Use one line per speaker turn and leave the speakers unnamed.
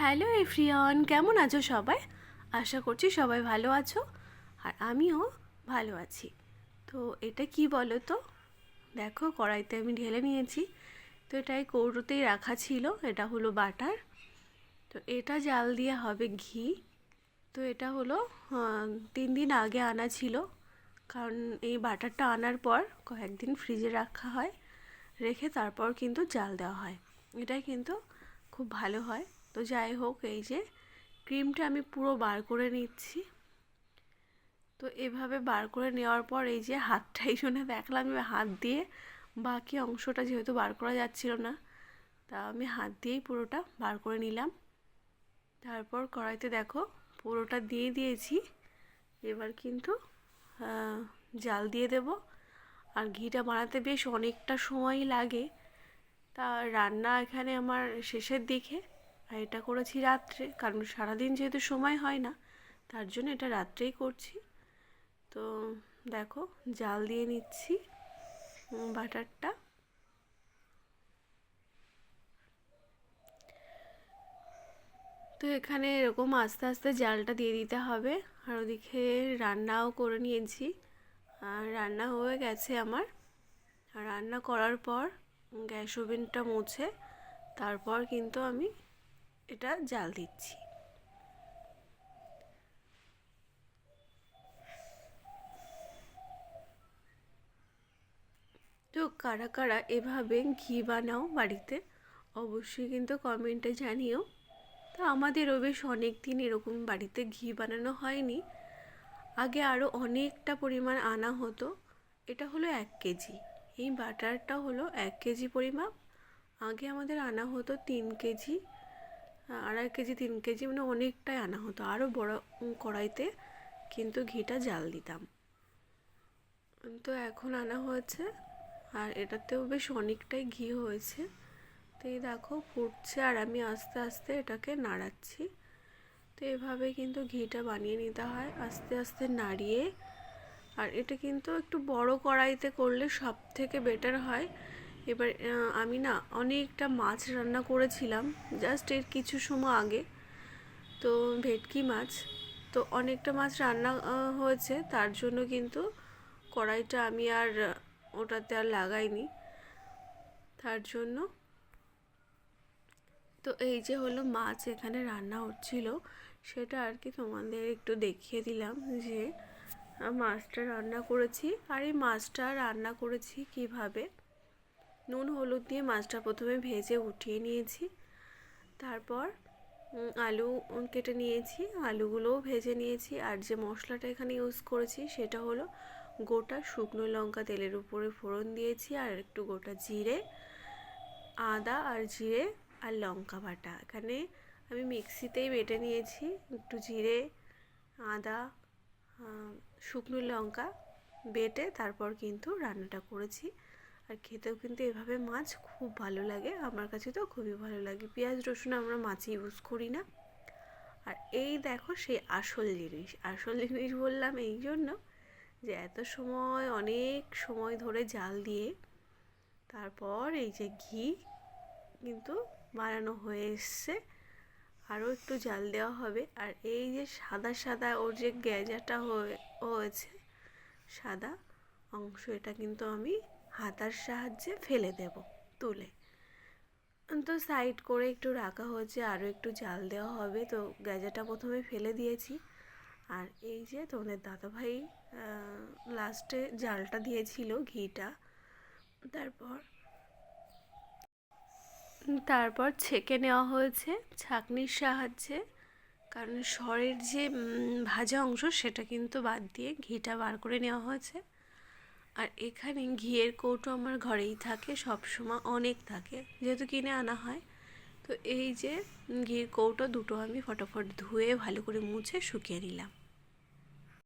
Hello everyone, কেমন আছো সবাই? আশা করছি সবাই ভালো আছো আর আমিও ভালো আছি। তো এটা কি বলো তো? দেখো, কড়াইতে আমি ঢেলে নিয়েছি। তো এটাই কৌটোতেই রাখা ছিল, এটা হলো বাটার। তো এটা জাল দিয়ে হবে ঘি। তো এটা হলো তিন দিন আগে আনা ছিল। কারণ এই বাটারটা আনার পর কয়েকদিন ফ্রিজে রাখা হয়, রেখে তারপর কিন্তু জাল দেওয়া হয়। এটাই কিন্তু খুব ভালো হয়। তো যাই হোক, এই যে ক্রিমটা আমি পুরো বার করে নিচ্ছি। তো এভাবে বার করে নেওয়ার পর এই যে হাতটা এই জন্য দেখলাম হাত দিয়ে বাকি অংশটা যেহেতু বার করা যাচ্ছিল না, তা আমি হাত দিয়েই পুরোটা বার করে নিলাম। তারপর কড়াইতে দেখো পুরোটা দিয়ে দিয়েছি। এবার কিন্তু জাল দিয়ে দেব। আর ঘিটা বানাতে বেশ অনেকটা সময় লাগে। তা রান্না এখানে আমার শেষের দিকে। আর এটা করেছি রাত্রে, কারণ সারাদিন যেহেতু সময় হয় না, তার জন্য এটা রাত্রেই করছি। তো দেখো, জাল দিয়ে নিচ্ছি বাটারটা। তো এখানে এরকম আস্তে আস্তে জালটা দিয়ে দিতে হবে, আর ওদিকে রান্নাও করে নিয়েছি। আর রান্না হয়ে গেছে আমার। রান্না করার পর গ্যাস ওভেনটা মুছে, তারপর কিন্তু আমি এটা জাল দিচ্ছি। তো কারা কারা এভাবে ঘি বানাও বাড়িতে, অবশ্যই কিন্তু কমেন্টে জানিও। তো আমাদেরও বেশ অনেক দিন এরকম বাড়িতে ঘি বানানো হয়নি। আগে আরও অনেকটা পরিমাণ আনা হতো। এটা হলো এক কেজি। এই বাটারটা হলো এক কেজি পরিমাপ। আগে আমাদের আনা হতো তিন কেজি। আড়াই কেজি, তিন কেজি মানে অনেকটাই আনা হতো। আরও বড় কড়াইতে কিন্তু ঘিটা জাল দিতাম। তো এখন আনা হয়েছে আর এটাতেও বেশ অনেকটাই ঘি হয়েছে। তো এই দেখো, ফুটছে আর আমি আস্তে আস্তে এটাকে নাড়াচ্ছি। তো এভাবে কিন্তু ঘিটা বানিয়ে নিতে হয়, আস্তে আস্তে নাড়িয়ে। আর এটা কিন্তু একটু বড় কড়াইতে করলে সব থেকে বেটার হয়। এবার আমি না অনেকটা মাছ রান্না করেছিলাম জাস্ট এর কিছু সময় আগে। তো ভেটকি মাছ, তো অনেকটা মাছ রান্না হয়েছে, তার জন্য কিন্তু কড়াইটা আমি আর ওটাতে আর লাগাইনি। তার জন্য তো এই যে হলো মাছ এখানে রান্না হচ্ছিল, সেটা আর কি তোমাদের একটু দেখিয়ে দিলাম যে মাছটা রান্না করেছি। আর এই মাছটা রান্না করেছি কীভাবে? নুন, হলুদ দিয়ে মাছটা প্রথমে ভেজে উঠিয়ে নিয়েছি। তারপর আলু কেটে নিয়েছি, আলুগুলোও ভেজে নিয়েছি। আর যে মশলাটা এখানে ইউজ করেছি সেটা হলো গোটা শুকনো লঙ্কা তেলের উপরে ফোড়ন দিয়েছি আর একটু গোটা জিরে, আদা আর জিরে আর লঙ্কা বাটা। এখানে আমি মিক্সিতেই বেটে নিয়েছি একটু জিরে, আদা শুকনো লঙ্কা বেটে তারপর কিন্তু রান্নাটা করেছি। আর খেতেও কিন্তু এভাবে মাছ খুব ভালো লাগে। আমার কাছে তো খুবই ভালো লাগে। পেঁয়াজ, রসুন আমরা মাছে ইউজ করি না। আর এই দেখো সেই আসল জিনিস। আসল জিনিস বললাম এই জন্য যে এত সময়, অনেক সময় ধরে জাল দিয়ে তারপর এই যে ঘি কিন্তু বানানো হয়ে এসছে। আরও একটু জাল দেওয়া হবে। আর এই যে সাদা সাদা ওর যে গ্যাজাটা হয়েছে সাদা অংশ, এটা কিন্তু আমি হাতার সাহায্যে ফেলে দেব তুলে। তো সাইড করে একটু রাখা হয়েছে আরও একটু জাল দেওয়া হবে। তো গ্যাজাটা প্রথমে ফেলে দিয়েছি। আর এই যে তোমাদের দাদাভাই লাস্টে জালটা দিয়েছিল ঘিটা। তারপর তারপর ছেঁকে নেওয়া হয়েছে ছাঁকনির সাহায্যে। কারণ সরের যে ভাজা অংশ সেটা কিন্তু বাদ দিয়ে ঘিটা বার করে নেওয়া হয়েছে। আর এখানে ঘিয়ের কৌটো আমার ঘরেই থাকে, সবসময় অনেক থাকে, যেহেতু কিনে আনা হয়। তো এই যে ঘিয়ের কৌটো দুটো আমি ফটাফট ধুয়ে ভালো করে মুছে শুকিয়ে নিলাম।